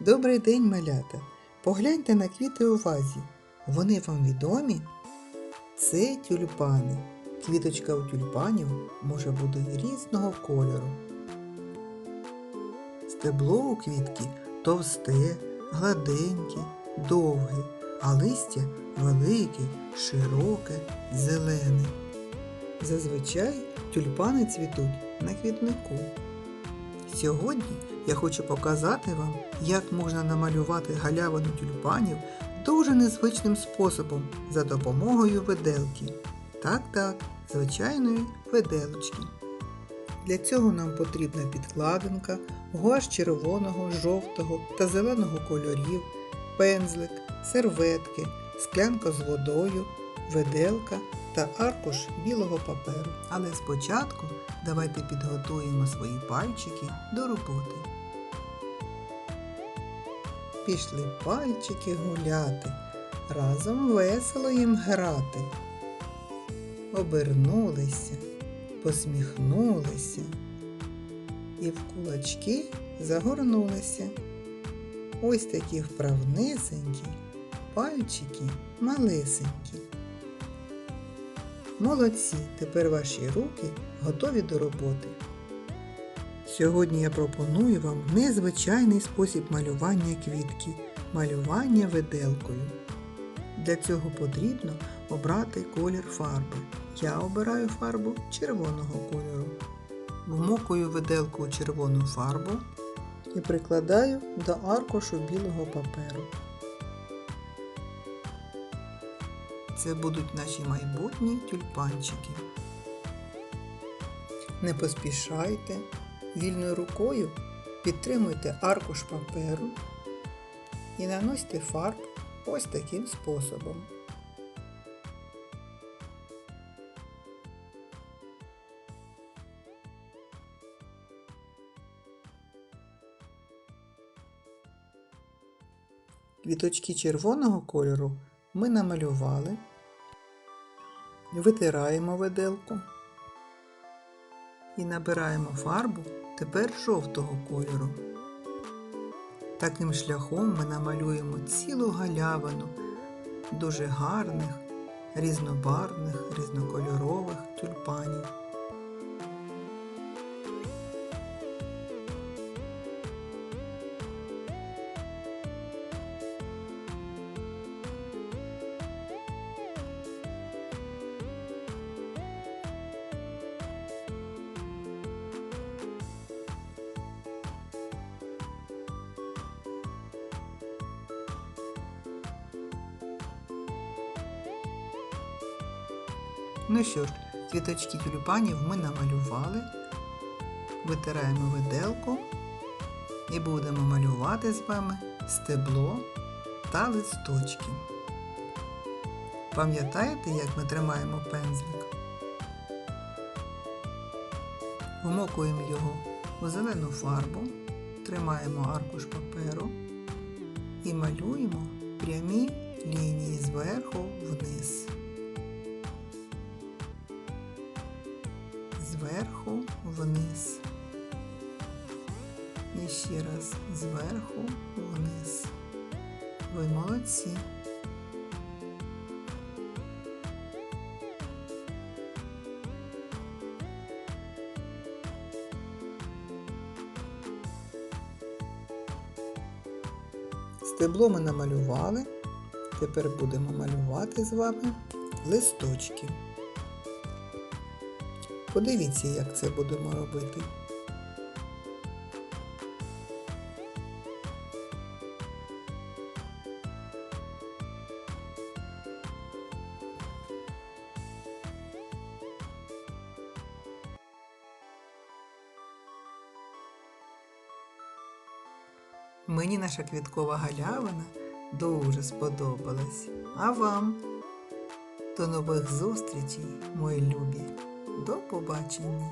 Добрий день, малята. Погляньте на квіти у вазі. Вони вам відомі? Це тюльпани. Квіточка у тюльпанів може бути різного кольору. Стебло у квітки товсте, гладеньке, довге, а листя велике, широке, зелене. Зазвичай тюльпани цвітуть на квітнику. Сьогодні я хочу показати вам, як можна намалювати галявину тюльпанів дуже незвичним способом за допомогою виделки. Так-так, звичайної виделочки. Для цього нам потрібна підкладинка, гуаш червоного, жовтого та зеленого кольорів, пензлик, серветки, склянка з водою, виделка та аркуш білого паперу. Але спочатку давайте підготуємо свої пальчики до роботи. Пішли пальчики гуляти, разом весело їм грати. Обернулися, посміхнулися і в кулачки загорнулися. Ось такі вправнесенькі, пальчики малесенькі. Молодці, тепер ваші руки готові до роботи. Сьогодні я пропоную вам незвичайний спосіб малювання квітки малювання виделкою. Для цього потрібно обрати колір фарби. Я обираю фарбу червоного кольору. Вмокую виделку у червону фарбу і прикладаю до аркушу білого паперу. Це будуть наші майбутні тюльпанчики. Не поспішайте, вільною рукою підтримуйте аркуш паперу і наносьте фарб ось таким способом. Квіточки червоного кольору ми намалювали, витираємо виделку і набираємо фарбу тепер жовтого кольору. Таким шляхом ми намалюємо цілу галявину дуже гарних, різнобарвних, різнокольорових тюльпанів. Ну що ж, квіточки тюльпанів ми намалювали, витираємо виделку і будемо малювати з вами стебло та листочки. Пам'ятаєте, як ми тримаємо пензлик? Вмокуємо його у зелену фарбу, тримаємо аркуш паперу і малюємо прямі лінії зверху вниз. Зверху вниз. І ще раз зверху вниз. Ви молодці. Стебло ми намалювали. Тепер будемо малювати з вами листочки. Подивіться, як це будемо робити. Мені наша квіткова галявина дуже сподобалась. А вам? До нових зустрічей, мої любі! До побачення!